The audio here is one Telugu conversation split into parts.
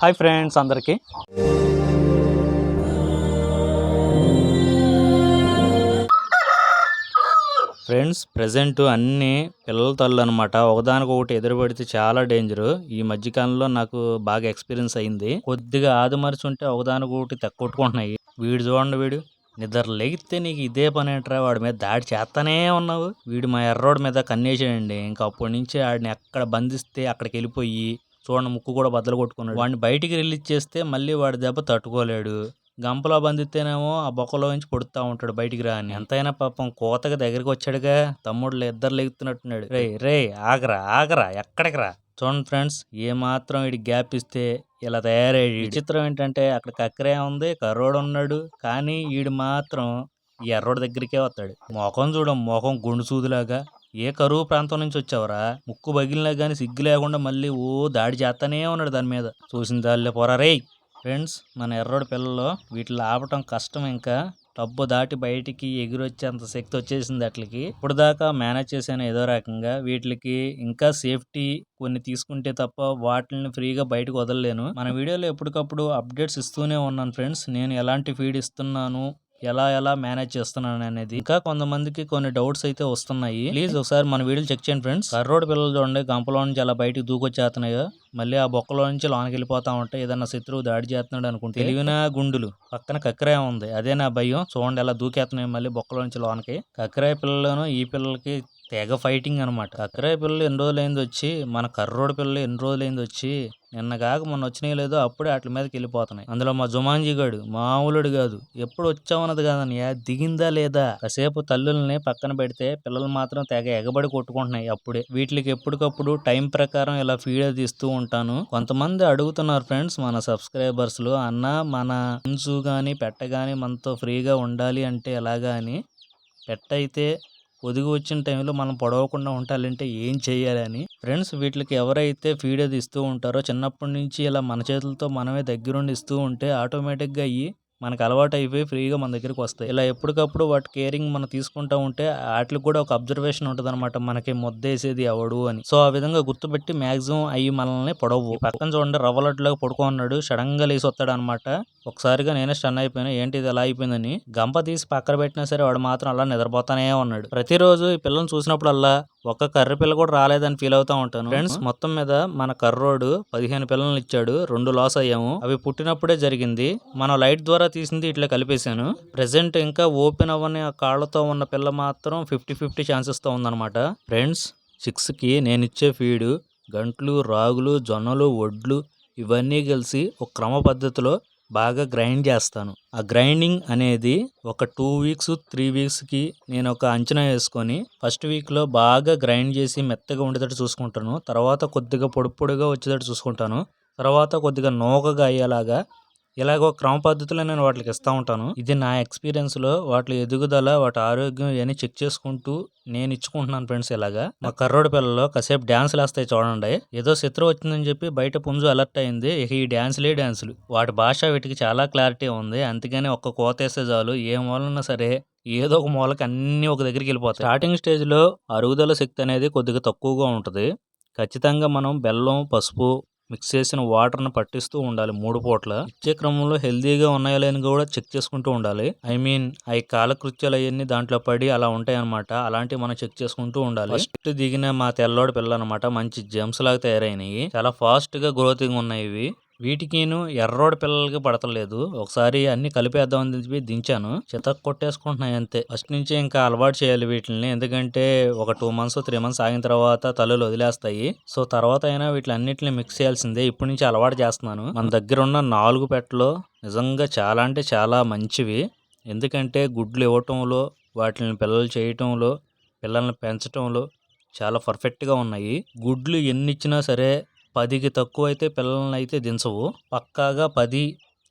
హాయ్ ఫ్రెండ్స్ అందరికీ. ఫ్రెండ్స్ ప్రజెంట్ అన్నీ పిల్లల తల్లు అనమాట ఒకదానికొకటి ఒకటి పెడితే చాలా డేంజర్. ఈ మధ్యకాలంలో నాకు బాగా ఎక్స్పీరియన్స్ అయింది. కొద్దిగా ఆదిమరిచి ఉంటే ఒకదానికొకటి తక్కొట్టుకుంటున్నాయి. వీడు చూడండి వీడు. నిద్ర లేగితే నీకు ఇదే పని ఏంట్రా వాడి మీద దాడి చేస్తానే ఉన్నావు. వీడు మా ఎర్రోడి మీద కన్నేసాడండి ఇంకా అప్పటి నుంచి వాడిని ఎక్కడ బంధిస్తే అక్కడికి వెళ్ళిపోయి చూడండి ముక్కు కూడా బద్దలు కొట్టుకున్నాడు. వాడిని బయటికి రిలీజ్ చేస్తే మళ్ళీ వాడి దెబ్బ తట్టుకోలేడు. గంపలో బంధితేనేమో ఆ బొక్కలో నుంచి పొడుతా ఉంటాడు బయటికి రా అని ఎంతైనా పాపం కోతకి దగ్గరికి వచ్చాడుగా. తమ్ముడు ఇద్దరు లెగుతున్నట్టున్నాడు. రే రే ఆగరా ఆగరా ఎక్కడికి రా? చూడండి ఫ్రెండ్స్ ఏ మాత్రం వీడికి గ్యాప్ ఇస్తే ఇలా తయారయ్యాడు. విచిత్రం ఏంటంటే అక్కడ కక్కరే ఉంది కర్రోడు ఉన్నాడు కానీ వీడు మాత్రం ఎర్రోడు ఎర్రోడి దగ్గరికే వస్తాడు. మొఖం చూడం మొఖం గుండు సూదిలాగా. ఏ కరువు ప్రాంతం నుంచి వచ్చావురా? ముక్కు పగిలినా కానీ సిగ్గు లేకుండా మళ్ళీ ఓ దాడి చేస్తానే ఉన్నాడు దాని మీద. చూసిన దానిలో పోరా ఫ్రెండ్స్ మన ఎర్రోడి పిల్లలు వీటిని ఆపటం కష్టం ఇంకా. డబ్బు దాటి బయటికి ఎగిరొచ్చేంత శక్తి వచ్చేసింది అట్లకి. ఇప్పుడు దాకా మేనేజ్ చేశాను ఏదో రకంగా. వీటికి ఇంకా సేఫ్టీ కొన్ని తీసుకుంటే తప్ప వాటిని ఫ్రీగా బయటకు వదలలేను. మన వీడియోలో ఎప్పటికప్పుడు అప్డేట్స్ ఇస్తూనే ఉన్నాను ఫ్రెండ్స్. నేను ఎలాంటి ఫీడ్ ఇస్తున్నాను ఎలా ఎలా మేనేజ్ చేస్తున్నాను అనేది. ఇంకా కొంతమందికి కొన్ని డౌట్స్ అయితే వస్తున్నాయి. ప్లీజ్ ఒకసారి మన వీడియో చెక్ చేయండి ఫ్రెండ్స్ కర్రోడ్ పిల్లలు చూడండి గంపలో నుంచి అలా బయటికి దూకొచ్చేస్తున్నాయో మళ్ళీ ఆ బొక్కలో నుంచి లోనకి వెళ్ళిపోతా ఉంటే ఏదన్నా శత్రువు దాడి చేస్తున్నాడు అనుకుంటే. తెలివిన గుండులు. పక్కన కక్కరాయ ఉంది. అదే నా భయం. చూడండి ఎలా దూకేస్తున్నాయి మళ్ళీ బొక్కలో నుంచి లోనకి. కక్కరాయ పిల్లలను ఈ పిల్లలకి తెగ ఫైటింగ్ అనమాట కక్కరాయ పిల్లలు ఎన్ని రోజులైంది వచ్చి మన కర్రోడ్ పిల్లలు ఎన్ని రోజులైంది వచ్చి నిన్న కాక మొన్న వచ్చినాయి లేదో అప్పుడే వాటి మీదకి వెళ్ళిపోతున్నాయి. అందులో మా జుమాంజీ గాడు మామూలుడు కాదు. ఎప్పుడు వచ్చామన్నది కాదన్నయ్య దిగిందా లేదా? కాసేపు తల్లుల్ని పక్కన పెడితే పిల్లలు మాత్రం తెగ ఎగబడి కొట్టుకుంటున్నాయి అప్పుడే. వీటికి ఎప్పటికప్పుడు టైం ప్రకారం ఇలా ఫీడ్ అది ఇస్తూ ఉంటాను. కొంతమంది అడుగుతున్నారు ఫ్రెండ్స్ మన సబ్స్క్రైబర్స్లో అన్న మన ఫ్రెండ్స్ కానీ పెట్ట కానీ మనతో ఫ్రీగా ఉండాలి అంటే ఎలాగా అని. పెట్టయితే ఒదిగి వచ్చిన టైంలో మనం పొడవకుండా ఉండాలంటే ఏం చేయాలని ఫ్రెండ్స్ వీటికి ఎవరైతే ఫీడ్ అది ఇస్తూ ఉంటారో చిన్నప్పటి నుంచి ఇలా మన చేతులతో మనమే దగ్గరుండి ఇస్తూ ఉంటే ఆటోమేటిక్గా అయ్యి మనకు అలవాటు అయిపోయి ఫ్రీగా మన దగ్గరికి వస్తాయి. ఇలా ఎప్పటికప్పుడు వాటి కేరింగ్ మనం తీసుకుంటూ ఉంటే వాటికి కూడా ఒక అబ్జర్వేషన్ ఉంటుంది అనమాట మనకి ముద్దేసేది ఎవడు అని. సో ఆ విధంగా గుర్తుపెట్టి మాక్సిమం అయ్యి మనల్ని పొడవు. పక్కన చూడండి రవ్వలట్టులాగా పడుకున్నాడు సడన్గా లేసి వస్తాడు అనమాట ఒకసారిగా నేనే స్టన్ అయిపోయాను. ఏంటి ఇది ఎలా అయిపోయిందని గంప తీసి పక్కన పెట్టినా సరే వాడు మాత్రం అలా నిద్రపోతానే ఉన్నాడు. ప్రతిరోజు ఈ పిల్లని చూసినప్పుడల్లా ఒక్క కర్ర పిల్ల కూడా రాలేదని ఫీల్ అవుతా ఉంటాను. ఫ్రెండ్స్ మొత్తం మీద మన కర్రోడు పదిహేను పిల్లల్ని ఇచ్చాడు. రెండు లాస్ అయ్యాము. అవి పుట్టినప్పుడే జరిగింది. మనం లైట్ ద్వారా తీసింది ఇట్లా కలిపేశాను. ప్రెసెంట్ ఇంకా ఓపెన్ అవ్వని ఆ కాళ్ళతో ఉన్న పిల్ల మాత్రం ఫిఫ్టీ ఫిఫ్టీ ఛాన్సెస్తో ఉందన్నమాట. ఫ్రెండ్స్ సిక్స్కి నేను ఇచ్చే ఫీడ్ గంట్లు రాగులు జొన్నలు వడ్లు ఇవన్నీ కలిసి ఒక క్రమ పద్ధతిలో బాగా గ్రైండ్ చేస్తాను. ఆ గ్రైండింగ్ అనేది ఒక టూ వీక్స్ త్రీ వీక్స్కి నేను ఒక అంచనా వేసుకొని ఫస్ట్ వీక్లో బాగా గ్రైండ్ చేసి మెత్తగా ఉండేటట్టు చూసుకుంటాను. తర్వాత కొద్దిగా పొడి పొడిగా వచ్చేటట్టు చూసుకుంటాను. తర్వాత కొద్దిగా నోకగా అయ్యేలాగా ఇలాగ క్రమ పద్ధతిలో నేను వాటికి ఇస్తూ ఉంటాను. ఇది నా ఎక్స్పీరియన్స్లో వాటి ఎదుగుదల వాటి ఆరోగ్యం ఇవన్నీ చెక్ చేసుకుంటూ నేను ఇచ్చుకుంటున్నాను ఫ్రెండ్స్ ఇలాగా. మా కర్రోడి పిల్లలు కాసేపు డ్యాన్సులు వేస్తాయి చూడండి. ఏదో శత్రువు వచ్చిందని చెప్పి బయట పుంజు అలర్ట్ అయింది. ఇక ఈ డ్యాన్సులే డ్యాన్సులు వాటి భాష వీటికి చాలా క్లారిటీ ఉంది. అందుకని ఒక్క కోతేస్తే చాలు. ఏ మూలన్నా సరే ఏదో ఒక మూలకి అన్నీ ఒక దగ్గరికి వెళ్ళిపోతాయి. స్టార్టింగ్ స్టేజ్లో అరుగుదల శక్తి అనేది కొద్దిగా తక్కువగా ఉంటుంది. ఖచ్చితంగా మనం బెల్లం పసుపు మిక్స్ చేసిన వాటర్ని పట్టిస్తూ ఉండాలి మూడు పూట్ల. ఇచ్చే క్రమంలో హెల్దీగా ఉన్నాయా లేని కూడా చెక్ చేసుకుంటూ ఉండాలి. ఐ మీన్ అవి కాలకృత్యాలు అవన్నీ దాంట్లో పడి అలా ఉంటాయి అనమాట అలాంటివి మనం చెక్ చేసుకుంటూ ఉండాలి. ఫస్ట్ దిగిన మా తెల్లోడి పిల్ల అనమాట మంచి జెమ్స్ లాగా తయారైనవి చాలా ఫాస్ట్గా గ్రోతింగ్ ఉన్నాయి ఇవి. వీటికిను ఎర్రోడి పిల్లలకి పడతలేదు. ఒకసారి అన్ని కలిపేద్దామని చెప్పి దించాను. చితక్ కొట్టేసుకుంటున్నాయి అంతే. ఫస్ట్ నుంచి ఇంకా అలవాటు చేయాలి వీటిని ఎందుకంటే ఒక టూ మంత్స్ త్రీ మంత్స్ ఆగిన తర్వాత తలలు వదిలేస్తాయి. సో తర్వాత అయినా వీటిలన్నిటిని మిక్స్ చేయాల్సిందే. ఇప్పటి నుంచి అలవాటు చేస్తున్నాను. మన దగ్గర ఉన్న నాలుగు పెట్టలు నిజంగా చాలా అంటే చాలా మంచివి. ఎందుకంటే గుడ్లు ఇవ్వటంలో వాటిని పిల్లలు చేయటంలో పిల్లల్ని పెంచటంలో చాలా పర్ఫెక్ట్గా ఉన్నాయి. గుడ్లు ఎన్ని ఇచ్చినా సరే పదికి తక్కువ అయితే పిల్లల్ని అయితే దించవు. పక్కాగా పది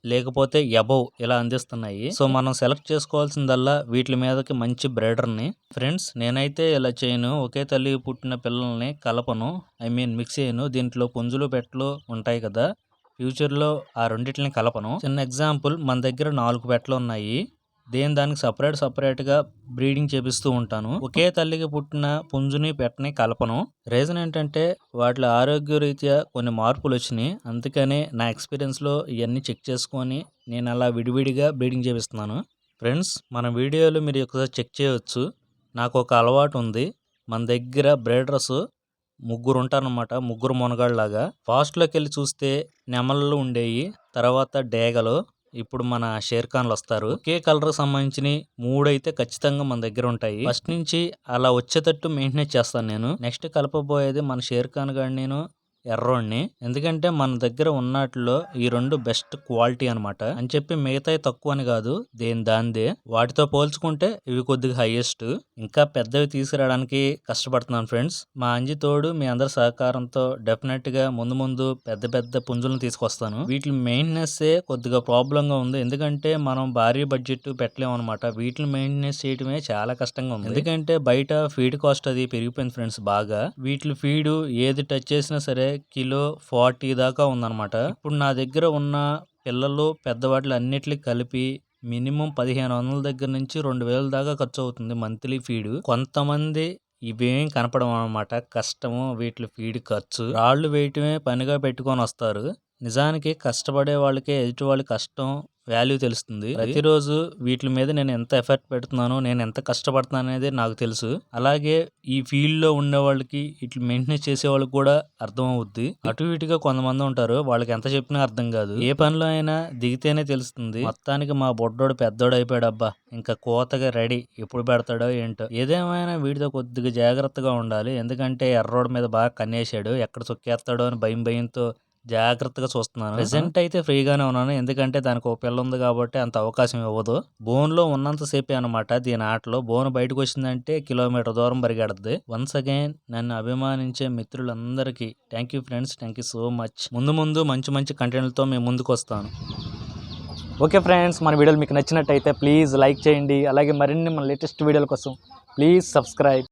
లేకపోతే ఎబవ్ ఇలా అందిస్తున్నాయి. సో మనం సెలెక్ట్ చేసుకోవాల్సిందల్లా వీటి మీదకి మంచి బ్రీడర్ని. ఫ్రెండ్స్ నేనైతే ఇలా చేయను. ఒకే తల్లి పుట్టిన పిల్లల్ని కలపను. ఐ మీన్ మిక్స్ చేయను. దీంట్లో పుంజులు పెట్టలు ఉంటాయి కదా. ఫ్యూచర్లో ఆ రెండిటిని కలపను. చిన్న ఎగ్జాంపుల్ మన దగ్గర నాలుగు పెట్టలు ఉన్నాయి దేని దానికి సపరేట్ సపరేట్గా బ్రీడింగ్ చేపిస్తూ ఉంటాను. ఒకే తల్లికి పుట్టిన పుంజుని పెట్టని కలపను. రీజన్ ఏంటంటే వాటి ఆరోగ్య రీత్యా కొన్ని మార్పులు వచ్చినాయి. అందుకనే నా ఎక్స్పీరియన్స్లో ఇవన్నీ చెక్ చేసుకొని నేను అలా విడివిడిగా బ్రీడింగ్ చేపిస్తున్నాను. ఫ్రెండ్స్ మన వీడియోలు మీరు ఒకసారి చెక్ చేయవచ్చు నాకు ఒక అలవాటు ఉంది. మన దగ్గర బ్రేడర్స్ ముగ్గురు ఉంటారనమాట ముగ్గురు మునగాళ్ళలాగా. ఫాస్ట్లోకి వెళ్ళి చూస్తే నెమళ్ళు ఉండేవి తర్వాత డేగలు. ఇప్పుడు మన షేర్ ఖాన్లు వస్తారు. ఒకే కలర్ సంబంధించిన మూడు అయితే ఖచ్చితంగా మన దగ్గర ఉంటాయి. ఫస్ట్ నుంచి అలా వచ్చేటట్టు మెయింటైన్ చేస్తాను నేను. నెక్స్ట్ కలపబోయేది మన షేర్ ఖాన్ గారు నేను ఎర్రోడిని. ఎందుకంటే మన దగ్గర ఉన్నట్లో ఈ రెండు బెస్ట్ క్వాలిటీ అనమాట అని చెప్పి మిగతాయి తక్కువ అని కాదు దేని దాందే వాటితో పోల్చుకుంటే ఇవి కొద్దిగా హైయెస్ట్. ఇంకా పెద్దవి తీసుకురావడానికి కష్టపడుతున్నాను ఫ్రెండ్స్. మా అంజి తోడు మీ అందరి సహకారంతో డెఫినెట్గా ముందు ముందు పెద్ద పెద్ద పుంజులను తీసుకొస్తాను. వీటి మెయింటెనెన్స్ కొద్దిగా ప్రాబ్లం గా ఉంది. ఎందుకంటే మనం భారీ బడ్జెట్ పెట్టలేము అనమాట వీటిని మెయింటెనెన్స్ చేయడమే చాలా కష్టంగా ఉంది. ఎందుకంటే బయట ఫీడ్ కాస్ట్ అది పెరిగిపోయింది ఫ్రెండ్స్ బాగా. వీటి ఫీడ్ ఏది టచ్ చేసినా సరే కిలో ఫార్టీ దాకా ఉందన్నమాట. ఇప్పుడు నా దగ్గర ఉన్న పిల్లలు పెద్దవాట్లు అన్నిటికీ కలిపి మినిమం పదిహేను వందల దగ్గర నుంచి రెండు వేల దాకా ఖర్చు అవుతుంది మంత్లీ ఫీడ్. కొంతమంది ఇవేం కనపడం అనమాట కష్టము వీటి ఫీడ్ ఖర్చు. రాళ్ళు వేయటమే పనిగా పెట్టుకొని వస్తారు. నిజానికి కష్టపడే వాళ్ళకే ఎదుటి వాళ్ళ కష్టం వాల్యూ తెలుస్తుంది. ప్రతిరోజు వీటి మీద నేను ఎంత ఎఫర్ట్ పెడుతున్నానో నేను ఎంత కష్టపడుతున్నాను అనేది నాకు తెలుసు. అలాగే ఈ ఫీల్డ్లో ఉండే వాళ్ళకి ఇట్లా మెయింటెనెన్స్ చేసే వాళ్ళకి కూడా అర్థం అవుద్ది అటు ఇటుగా కొంతమంది ఉంటారు. వాళ్ళకి ఎంత చెప్పినా అర్థం కాదు. ఏ పనిలో అయినా దిగితేనే తెలుస్తుంది. మొత్తానికి మా బొడ్డోడు పెద్దోడు అయిపోయాడు అబ్బా ఇంకా కోతగా రెడీ. ఎప్పుడు పెడతాడో ఏంటో. ఏదేమైనా వీటితో కొద్దిగా జాగ్రత్తగా ఉండాలి. ఎందుకంటే ఎర్రోడ్ మీద బాగా కన్నేసాడు ఎక్కడ చొక్కేస్తాడో అని భయం భయంతో జాగ్రత్తగా చూస్తున్నాను. ప్రెసెంట్ అయితే ఫ్రీగానే ఉన్నాను. ఎందుకంటే దానికి ఒక పిల్ల ఉంది కాబట్టి అంత అవకాశం ఇవ్వదు. బోన్లో ఉన్నంత సేపే అనమాట దీని ఆటలో. బోన్ బయటకు వచ్చిందంటే కిలోమీటర్ దూరం పరిగెడద్ది వన్స్ అగైన్ నన్ను అభిమానించే మిత్రులందరికీ thank you friends thank you so much ముందు ముందు మంచి మంచి కంటెంట్లతో మేము ముందుకు వస్తాను. ఓకే ఫ్రెండ్స్ మన వీడియోలు మీకు నచ్చినట్టయితే ప్లీజ్ లైక్ చేయండి. అలాగే మరిన్ని మన లేటెస్ట్ వీడియోల కోసం ప్లీజ్ సబ్స్క్రైబ్